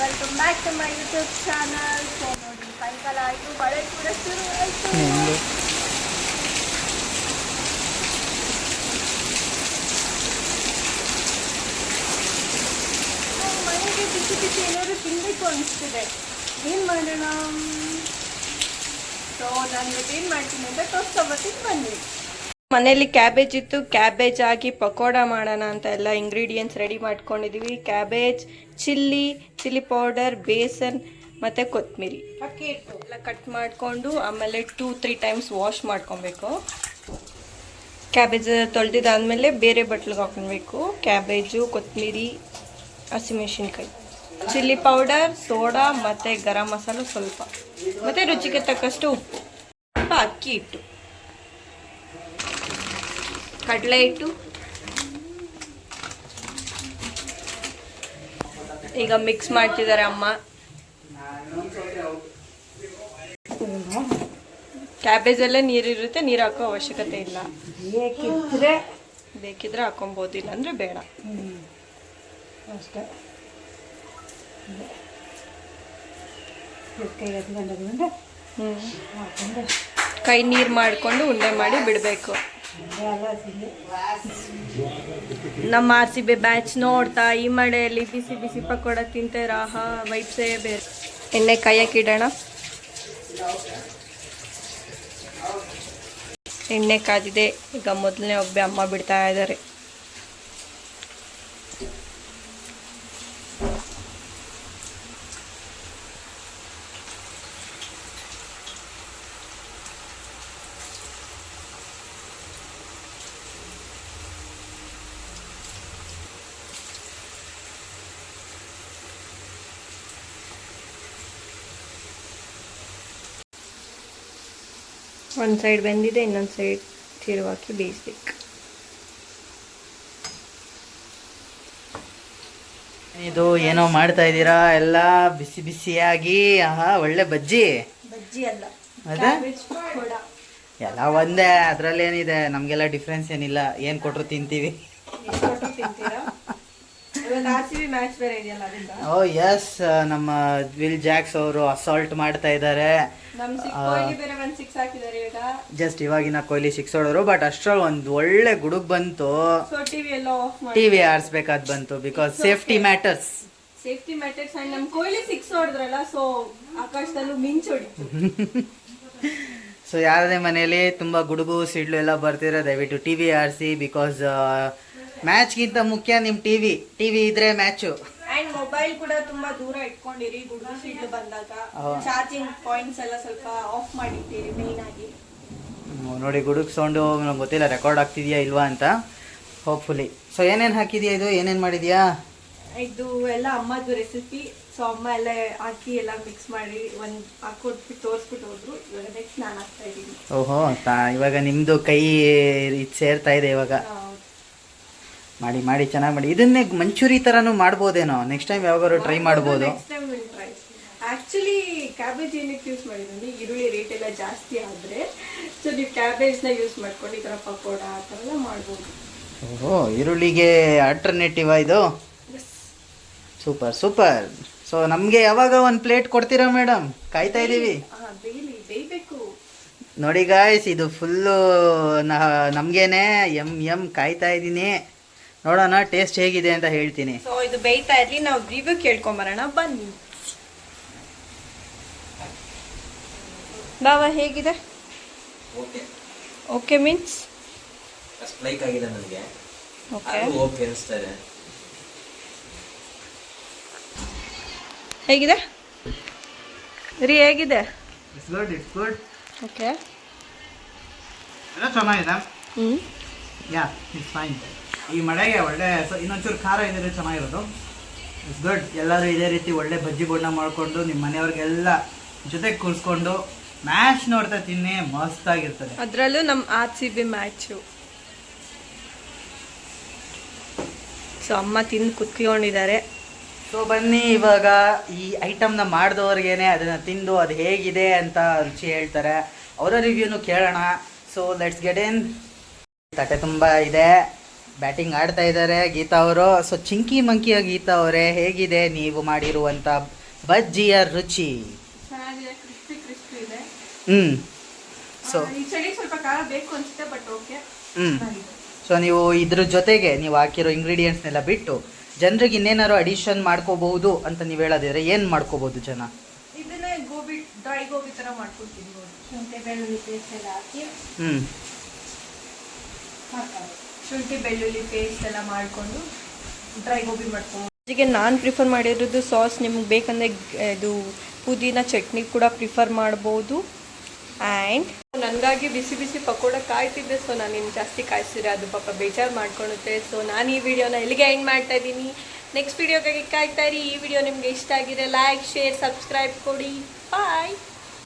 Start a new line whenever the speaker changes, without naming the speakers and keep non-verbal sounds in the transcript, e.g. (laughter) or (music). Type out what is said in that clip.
Welcome back to my YouTube channel so ನೋಡಿ ಸಾಯಂಕಾಲ ಆಯಿತು ಮಳೆ ಕೂಡ ಶುರು ಆಯಿತು. ಮನೆಗೆ ಬಿಸಿ ಬಿಸಿ ಏನಾದ್ರು ತಿನ್ನಬೇಕು ಅನಿಸ್ತಿದೆ. ಏನು ಮಾಡೋಣ? ಸೊ ನಾನು ಏನು ಮಾಡ್ತೀನಿ ಅಂತ ತೋರಿಸ್ಕೊಬತ್ತೀನಿ ಬನ್ನಿ. ಮನೇಲಿ ಕ್ಯಾಬೇಜ್ ಇತ್ತು ಕ್ಯಾಬೇಜ್ ಹಾಕಿ ಪಕೋಡ ಮಾಡೋಣ ಅಂತ ಎಲ್ಲ ಇಂಗ್ರೀಡಿಯೆಂಟ್ಸ್ ರೆಡಿ ಮಾಡ್ಕೊಂಡಿದ್ದೀವಿ cabbage chilli chilli powder besan ಮತ್ತು ಕೊತ್ತಂಬರಿ ಎಲ್ಲ ಕಟ್ ಮಾಡಿಕೊಂಡು ಆಮೇಲೆ ಟೂ ತ್ರೀ ಟೈಮ್ಸ್ ವಾಶ್ ಮಾಡ್ಕೊಬೇಕು. ಕ್ಯಾಬೇಜ್ ತೊಳೆದಿದ್ದಾದಮೇಲೆ ಬೇರೆ ಬಟ್ಲಿಗೆ ಹಾಕೊಳ್ಬೇಕು ಕ್ಯಾಬೇಜು ಕೊತ್ತಂಬರಿ ಹಸಿಮೆಣಸಿನ್ಕಾಯಿ ಚಿಲ್ಲಿ ಪೌಡರ್ ಸೋಡಾ ಮತ್ತು ಗರಂ ಮಸಾಲ ಸ್ವಲ್ಪ. ಮತ್ತು ರುಚಿಗೆ ತಕ್ಕಷ್ಟು ಉಪ್ಪು. ಸ್ವಲ್ಪ ಅಕ್ಕಿ ಹಿಟ್ಟು ಕಡಲೆ ಹಿಟ್ಟು. ಈಗ ಮಿಕ್ಸ್ ಮಾಡ್ತಿದ್ದಾರೆ ಅಮ್ಮ. ಕ್ಯಾಬೇಜ್ ಎಲ್ಲ ನೀರಿರುತ್ತೆ ನೀರು ಹಾಕೋ ಅವಶ್ಯಕತೆ ಇಲ್ಲ.
ಬೇಕಿದ್ರೆ
ಬೇಕಿದ್ರೆ ಹಾಕೊಬೋದು ಇಲ್ಲ ಅಂದ್ರೆ ಬೇಡ
ಅಷ್ಟೇ.
ಹ್ಮ್. ಕೈ ನೀರು ಮಾಡಿಕೊಂಡು ಉಂಡೆ ಮಾಡಿ ಬಿಡಬೇಕು. ನಮ್ಮ ಆರ್ ಸಿ ಬಿ ಬ್ಯಾಚ್ ನೋಡ್ತಾ ಈ ಮಳೆಯಲ್ಲಿ ಬಿಸಿ ಬಿಸಿ ಪಕೋಡ ತಿಂತೆ ಹಾ ವೈಪ್ಸೇ ಬೇರೆ. ಎಣ್ಣೆ ಕಾಯಕ್ಕಿಡೋಣ ಎಣ್ಣೆ ಕಾದಿದೆ. ಈಗ ಮೊದಲನೇ ಒಬ್ಬೆ ಅಮ್ಮ ಬಿಡ್ತಾ ಇದ್ದಾರೆ. ಒಂದು ಸೈಡ್ ಬೆಂದಿದೆ ಇನ್ನೊಂದು ಸೈಡ್ ತಿರುವಾಕಿ ಬೇಯಿಸ್ಬೇಕು.
ಇದು ಏನೋ ಮಾಡ್ತಾ ಇದ್ದೀರಾ? ಎಲ್ಲ ಬಿಸಿ ಬಿಸಿಯಾಗಿ ಆಹಾ ಒಳ್ಳೆ ಬಜ್ಜಿ.
ಬಜ್ಜಿ ಅಲ್ಲ.
ಅದೇ? ಎಲ್ಲ ಒಂದೇ ಅದ್ರಲ್ಲೇನಿದೆ ನಮಗೆಲ್ಲ ಡಿಫ್ರೆನ್ಸ್ ಏನಿಲ್ಲ. ಏನು ಕೊಟ್ಟರು ತಿಂತೀವಿ? ಓ ಎಸ್ ನಮ್ಮ ವಿಲ್ ಜಾಕ್ಸ್ ಅವರು ಅಸಾಲ್ಟ್ ಮಾಡ್ತಾ ಇದ್ದಾರೆ. ಜಸ್ಟ್ ಇವಾಗಿನ ಕೊಹ್ಲಿ ಸಿಕ್ಸ್ ಹೊಡೋರು ಬಟ್ ಅಷ್ಟ್ರಲ್ಲಿ ಒಂದು ಒಳ್ಳೆ ಗುಡುಗ್ ಬಂತು.
ಟಿ ಟಿವಿ
ಆರ್ಸ್ಬೇಕಾದ್ ಬಂತು because safety matters
safety matters and ನಮ್ ಕೊಹ್ಲಿ ಸಿಕ್ಸ್ ಹೊಡೆದ್ರಲ್ಲ ಸೊ ಆಕಾಶದಲ್ಲೂ ಮಿಂಚ್ ಹೊಡಿತು. (laughs)
ಸೊ ಯಾರದೇ ಮನೆಯಲ್ಲಿ ತುಂಬ ಗುಡುಗು ಸಿಡ್ಲು ಎಲ್ಲ ಬರ್ತಿದ್ರೆ ದಯವಿಟ್ಟು ಟಿ ವಿ ಆರಿಸಿ ಬಿಕಾಸ್ ಮ್ಯಾಚ್ಗಿಂತ ಮುಖ್ಯ ನಿಮ್ಮ ಟಿ ವಿ ಟಿ ವಿ ಇದ್ರೆ ಮ್ಯಾಚು
ಅಂಡ್ ಮೊಬೈಲ್ ಕೂಡ ತುಂಬಾ ದೂರ ಇಟ್ಕೊಂಡಿರಿ. ಗುಡುಗು ಸಿಡ್ಲು ಬಂದಾಗ. ಚಾರ್ಜಿಂಗ್ ಪಾಯಿಂಟ್ಸ್ ಎಲ್ಲ ಸ್ವಲ್ಪ ಆಫ್ ಮಾಡಿರ್ತೀರಿ ಮೇನ್ ಆಗಿ.
ನೋಡಿ ಗುಡುಗ್ ಸೌಂಡು ನಂಗೆ ಗೊತ್ತಿಲ್ಲ. ರೆಕಾರ್ಡ್ ಆಗ್ತಿದ್ಯಾ ಇಲ್ವಾ ಅಂತ. ಹೋಪ್ಫುಲಿ ಸೊ ಏನೇನು ಹಾಕಿದ್ಯಾ ಇದು? ಏನೇನು ಮಾಡಿದ್ಯಾ?
ಇದು ಎಲ್ಲ ಅಮ್ಮದು ರೆಸಿಪಿ ಸೊ ಅಮ್ಮ ಎಲ್ಲ ಹಾಕಿ ಎಲ್ಲ ಮಿಕ್ಸ್ ಮಾಡಿ ಒಂದು ಹಾಕೊಟ್ಬಿಟ್ಟು ತೋರಿಸ್ಬಿಟ್ಟು ಹೋದ್ರು. ಇವಾಗ ನೆಕ್ಸ್ಟ್ ನಾನು ಹಾಕ್ತಾ ಇದ್ದೀನಿ.
ಓಹೋ ತಾ ಇವಾಗ ನಿಮ್ಮದು ಕೈ ಇದು ಸೇರ್ತಾ ಇದೆ ಇವಾಗ. ಮಾಡಿ ಮಾಡಿ ಚೆನ್ನಾಗಿ ಮಾಡಿ. ಇದನ್ನೇ ಮಂಚೂರಿ ಥರನೂ ಮಾಡ್ಬೋದೇನೋ? ನೆಕ್ಸ್ಟ್ ಟೈಮ್ ಯಾವಾಗಾದ್ರು ಟ್ರೈ ಮಾಡ್ಬೋದು.
ಆಕ್ಚುಲಿ ಕ್ಯಾಬೇಜ್ ಏನಕ್ಕೆ ಯೂಸ್ ಮಾಡಿದ್ದೀನಿ? ಈರುಳ್ಳಿ ರೇಟ್ ಎಲ್ಲ ಜಾಸ್ತಿ ಆದ್ರೆ ಸೊ ನೀವು ಕ್ಯಾಬೇಜ್ನ ಯೂಸ್ ಮಾಡ್ಕೊಂಡು ಈ ಥರ ಪಕೋಡ ಆ ಥರ ಎಲ್ಲ ಮಾಡ್ಬೋದು.
ಓಹೋ ಈರುಳ್ಳಿಗೆ ಆಲ್ಟರ್ನೇಟಿವ್ ಇದು? ಸೂಪರ್ ಸೂಪರ್ ಸೊ ನಮಗೆ ಯಾವಾಗ ಒಂದು ಪ್ಲೇಟ್ ಕೊಡ್ತೀರಾ ಮೇಡಮ್ ಕಾಯ್ತಾ ಇದ್ದೀವಿ ನೋಡಿ ಗಾಯ್ಸ್ ಇದು ಫುಲ್ಲು ನಮಗೇನೆ ಎಂ ಎಂ ಕಾಯ್ತಾ ಇದ್ದೀನಿ ನೋಡೋಣ ಟೇಸ್ಟ್ ಹೇಗಿದೆ ಅಂತ ಹೇಳ್ತೀನಿ.
ಸೊ ಇದು ಬೇಯ್ತಾ ಇರಲಿ ನಾವು ರಿವ್ಯೂ ಕೇಳ್ಕೊಂಬರೋಣ ಬನ್ನಿ. ಬಾವ ಹೇಗಿದೆ?
ಓಕೆ
ಓಕೆ ಮೀನ್ಸ್
ಅಷ್ಟು ಲೈಕ್ ಆಗಿಲ್ಲ ನನಗೆ.
ಓಕೆ
ಅದು ಓಕೆ ಅನಿಸ್ತಾ ಇದೆ.
ಹೇಗಿದೆ? ರೀ ಹೇಗಿದೆ?
It's good it's good
okay
ಎಲ್ಲ ಚೆನ್ನಾಗಿದೆ.
ಹ್ಞೂ
ಯಾ ಇಟ್ಸ್ ಫೈನ್ ಈ ಮಳೆಗೆ ಒಳ್ಳೆ ಸೊ ಇನ್ನೊಂಚೂರು ಖಾರ ಇದ್ರೆ ಚೆನ್ನಾಗಿರೋದು. ಇಟ್ಸ್ ಗುಡ್ ಎಲ್ಲರೂ ಇದೇ ರೀತಿ ಒಳ್ಳೆ ಬಜ್ಜಿ ಬಣ್ಣ ಮಾಡಿಕೊಂಡು ನಿಮ್ಮ ಮನೆಯವ್ರಿಗೆಲ್ಲ ಜೊತೆಗೆ ಕೂರಿಸ್ಕೊಂಡು ಮ್ಯಾಚ್ ನೋಡ್ತಾ ತಿನ್ನಿ ಮಸ್ತಾಗಿರ್ತದೆ.
ಅದರಲ್ಲೂ ನಮ್ಮ R C B match. So ಅಮ್ಮ ತಿಂದು ಕುತ್ಕೊಂಡಿದ್ದಾರೆ.
ಸೊ ಬನ್ನಿ ಇವಾಗ ಈ ಐಟಮ್ನ ಮಾಡಿದವ್ರಿಗೇನೆ ಅದನ್ನು ತಿಂದು ಅದು ಹೇಗಿದೆ ಅಂತ ರುಚಿ ಹೇಳ್ತಾರೆ. ಅವರ ರಿವ್ಯೂನು ಕೇಳೋಣ. ಸೊ ಲೆಟ್ಸ್ ಗೆಟ್ ಇನ್ ತಟ್ಟೆ ತುಂಬ ಇದೆ. ಬ್ಯಾಟಿಂಗ್ ಆಡ್ತಾ ಇದ್ದಾರೆ ಗೀತಾ ಅವರು. ಸೊ ಚಿಂಕಿ ಮಂಕಿಯ ಗೀತಾ ಅವರೇ ಹೇಗಿದೆ ನೀವು ಮಾಡಿರುವಂಥ ಬಜ್ಜಿಯ ರುಚಿ? ಹ್ಞೂ ಸೊ ಹ್ಞೂ ಸೊ ನೀವು ಇದ್ರ ಜೊತೆಗೆ ನೀವು ಹಾಕಿರೋ ಇಂಗ್ರೀಡಿಯೆಂಟ್ಸ್ನೆಲ್ಲ ಬಿಟ್ಟು ಜನರಿಗೆ ಇನ್ನೇನಾದ್ರು ಅಡಿಷನ್ ಮಾಡ್ಕೋಬಹುದು ಅಂತ ನೀವು ಹೇಳೋದಿದ್ರೆ ಏನು ಮಾಡ್ಕೋಬಹುದು ಜನ?
ಹ್ಮ್ ಗೋಬಿ ಡ್ರೈ ಗೋಬಿ ತರ ಮಾಡ್ಕೊಂಡು ತಿನ್ಬೋದು
ಶುಂಠಿ ಬೆಳ್ಳುಳ್ಳಿ ಪೇಸ್ಟ್ ಎಲ್ಲ ಹಾಕಿ
ಹ್ಞೂ
ಶುಂಠಿ ಬೆಳ್ಳುಳ್ಳಿ ಪೇಸ್ಟ್ ಎಲ್ಲ ಮಾಡಿಕೊಂಡು ಡ್ರೈ ಗೋಬಿ ಮಾಡ್ಕೊಂಡು. ಜೊತೆಗೆ ನಾನು ಪ್ರಿಫರ್ ಮಾಡಿರೋದು ಸಾಸ್ ನಿಮ್ಗೆ ಬೇಕಂದ್ರೆ ಇದು ಪುದೀನ ಚಟ್ನಿ ಕೂಡ ಪ್ರಿಫರ್ ಮಾಡ್ಬೋದು. ಆ್ಯಂಡ್ ನನಗಾಗಿ ಬಿಸಿ ಬಿಸಿ ಪಕೋಡ ಕಾಯ್ತಿದ್ದೆ ಸೊ ನಾನು ಇನ್ನು ಜಾಸ್ತಿ ಕಾಯಿಸಿದ್ರೆ ಅದು ಪಾಪ ಬೇಜಾರು ಮಾಡ್ಕೊಳುತ್ತೆ. ಸೊ ನಾನು ಈ ವಿಡಿಯೋನ ಎಲ್ಲಿಗೆ ಎಂಡ್ ಮಾಡ್ತಾ ಇದ್ದೀನಿ. ನೆಕ್ಸ್ಟ್ ವಿಡಿಯೋಗಾಗಿ ಕಾಯ್ತಾ ಇರಿ. ಈ ವಿಡಿಯೋ ನಿಮಗೆ ಇಷ್ಟ ಆಗಿದೆ ಲೈಕ್ ಶೇರ್ ಸಬ್ಸ್ಕ್ರೈಬ್ ಕೊಡಿ. ಬಾಯ್